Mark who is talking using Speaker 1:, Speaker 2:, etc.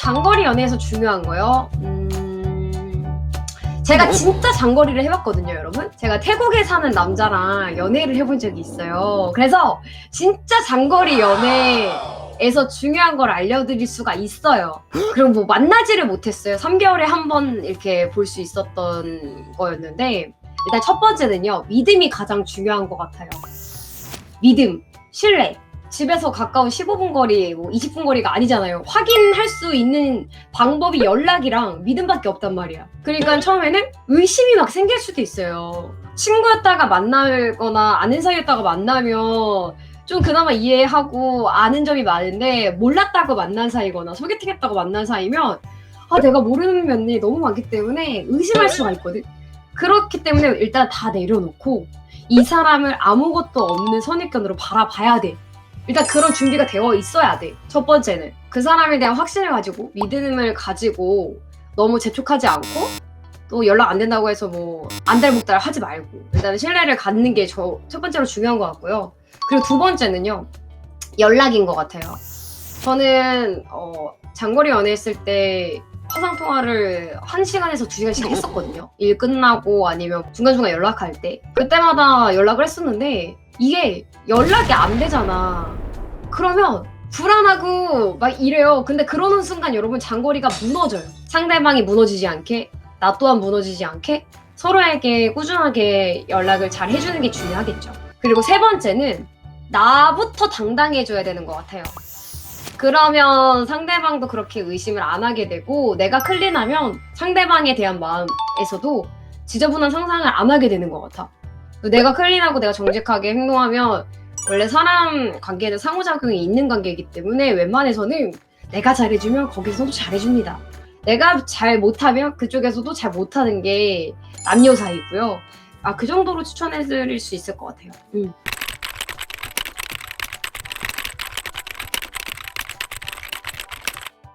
Speaker 1: 장거리 연애에서 중요한 거요. 음, 제가 진짜 장거리를 해봤거든요, 여러분. 제가 태국에 사는 남자랑 연애를 해본 적이 있어요. 그래서 진짜 장거리 연애에서 중요한 걸 알려드릴 수가 있어요. 그럼 뭐 만나지를 못했어요. 3개월에 한 번 이렇게 볼 수 있었던 거였는데 일단 첫 번째는요, 믿음이 가장 중요한 것 같아요. 믿음, 신뢰. 집에서 가까운 15분 거리, 뭐 20분 거리가 아니잖아요. 확인할 수 있는 방법이 연락이랑 믿음밖에 없단 말이야. 그러니까 처음에는 의심이 막 생길 수도 있어요. 친구였다가 만나거나 아는 사이였다가 만나면 좀 그나마 이해하고 아는 점이 많은데 몰랐다고 만난 사이거나 소개팅했다고 만난 사이면 아 내가 모르는 면이 너무 많기 때문에 의심할 수가 있거든. 그렇기 때문에 일단 다 내려놓고 이 사람을 아무것도 없는 선입견으로 바라봐야 돼. 일단 그런 준비가 되어 있어야 돼. 첫 번째는 그 사람에 대한 확신을 가지고 믿음을 가지고 너무 재촉하지 않고 또 연락 안 된다고 해서 뭐 안달목달 하지 말고 일단 신뢰를 갖는 게 저 첫 번째로 중요한 것 같고요. 그리고 두 번째는요 연락인 것 같아요. 저는 어, 장거리 연애했을 때 화상 통화를 1시간에서 2시간씩 했었거든요. 일 끝나고 아니면 중간중간 연락할 때. 그때마다 연락을 했었는데 이게 연락이 안 되잖아. 그러면 불안하고 막 이래요. 근데 그러는 순간 여러분 장거리가 무너져요. 상대방이 무너지지 않게 나 또한 무너지지 않게 서로에게 꾸준하게 연락을 잘 해주는 게 중요하겠죠. 그리고 세 번째는 나부터 당당해줘야 되는 것 같아요. 그러면 상대방도 그렇게 의심을 안 하게 되고 내가 클린하면 상대방에 대한 마음에서도 지저분한 상상을 안 하게 되는 것 같아. 내가 클린하고 내가 정직하게 행동하면 원래 사람 관계는 상호작용이 있는 관계이기 때문에 웬만해서는 내가 잘해주면 거기서도 잘해줍니다. 내가 잘 못하면 그쪽에서도 잘 못하는 게 남녀 사이고요. 아, 그 정도로 추천해 드릴 수 있을 것 같아요. 음.